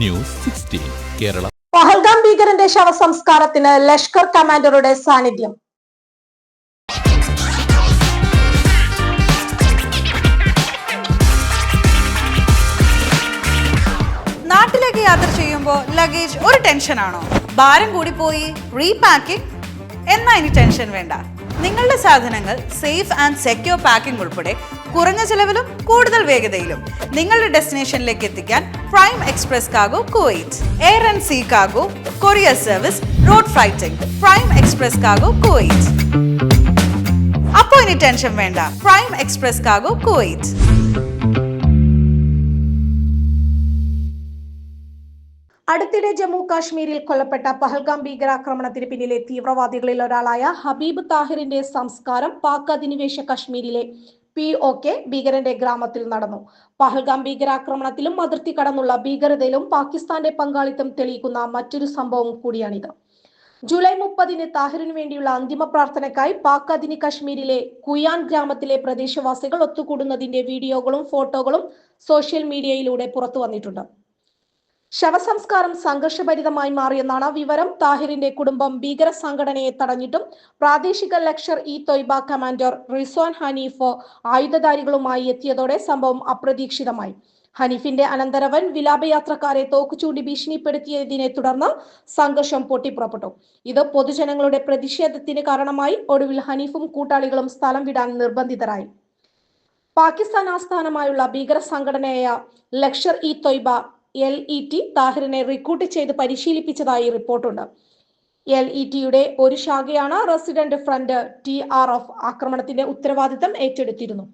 News sixteen Kerala. Pahalgam ഭീകരന്റെ ശവസംസ്കാരത്തിന് ലഷ്കർ കമാൻഡറുടെ സാന്നിധ്യം. നാട്ടിലേക്ക് യാത്ര ചെയ്യുമ്പോൾ ലഗേജ് ഒരു ടെൻഷനാണോ ഭാരം കൂടി കൂടിപ്പോയി റീപാക്കിംഗ് എന്നാ ഇനി ടെൻഷൻ വേണ്ട. നിങ്ങളുടെ സാധനങ്ങൾ സേഫ് ആൻഡ് സെക്യൂർ പാക്കിംഗ് ഉൾപ്പെടെ കുറഞ്ഞ ചെലവിലും കൂടുതൽ വേഗതയിലും നിങ്ങളുടെ ഡെസ്റ്റിനേഷനിലേക്ക് എത്തിക്കാൻ prime express കാഗോ Kuwait air and see കാഗോ courier service road ഫ്ലൈറ്റിംഗ് prime express കാഗോ Kuwait. അപ്പോ ഇനി ടെൻഷൻ വേണ്ട പ്രൈം എക്സ്പ്രസ് കാഗോ കുവൈറ്റ്. അടുത്തിടെ ജമ്മു കാശ്മീരിൽ കൊല്ലപ്പെട്ട പഹൽഗാം ഭീകരാക്രമണത്തിന് പിന്നിലെ തീവ്രവാദികളിൽ ഒരാളായ ഹബീബ് താഹിറിന്റെ സംസ്കാരം പാക് അധിനിവേശ കശ്മീരിലെ പി ഒ കെ ഭീകരന്റെ ഗ്രാമത്തിൽ നടന്നു. പഹൽഗാം ഭീകരാക്രമണത്തിലും അതിർത്തി കടന്നുള്ള ഭീകരതയിലും പാകിസ്ഥാന്റെ പങ്കാളിത്തം തെളിയിക്കുന്ന മറ്റൊരു സംഭവം കൂടിയാണിത്. ജൂലൈ മുപ്പതിന് താഹിറിനു വേണ്ടിയുള്ള അന്തിമ പ്രാർത്ഥനയ്ക്കായി പാക് അധിനി കശ്മീരിലെ കുയാൻ ഗ്രാമത്തിലെ പ്രദേശവാസികൾ ഒത്തുകൂടുന്നതിന്റെ വീഡിയോകളും ഫോട്ടോകളും സോഷ്യൽ മീഡിയയിലൂടെ പുറത്തു വന്നിട്ടുണ്ട്. ശവസംസ്കാരം സംഘർഷഭരിതമായി മാറിയെന്നാണ് വിവരം. താഹിറിന്റെ കുടുംബം ഭീകര സംഘടനയെ തടഞ്ഞിട്ടും പ്രാദേശിക ലക്ഷർ ഇ തൊയ്ബ കമാൻഡർ റിസ്വാൻ ഹനീഫ് ആയുധധാരികളുമായി എത്തിയതോടെ സംഭവം അപ്രതീക്ഷിതമായി. ഹനീഫിന്റെ അനന്തരവൻ വിലാപയാത്രക്കാരെ തോക്കുചൂണ്ടി ഭീഷണിപ്പെടുത്തിയതിനെ തുടർന്ന് സംഘർഷം പൊട്ടിപ്പുറപ്പെട്ടു. ഇത് പൊതുജനങ്ങളുടെ പ്രതിഷേധത്തിന് കാരണമായി ഒടുവിൽ ഹനീഫും കൂട്ടാളികളും സ്ഥലം വിടാൻ നിർബന്ധിതരായി. പാകിസ്ഥാൻ ആസ്ഥാനമായുള്ള ഭീകര സംഘടനയായ Lashkar e Taiba L E T താഹിറിനെ recruit ചെയ്ത് പരിശീലിപ്പിച്ചതായി റിപ്പോർട്ടുണ്ട്. എൽ ഇ ടിയുടെ ഒരു ശാഖയാണ് resident front T R F ആക്രമണത്തിന്റെ ഉത്തരവാദിത്തം ഏറ്റെടുത്തിരുന്നു.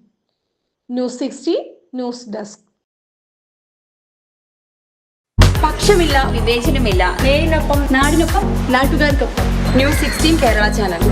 ന്യൂസ് സിക്സ്റ്റി ന്യൂസ് ഡെസ്ക് പക്ഷമില്ല വിവേചനമില്ല. നേരിനൊപ്പം നാടിനൊപ്പം നാട്ടുകാർക്കൊപ്പം. News sixteen Kerala channel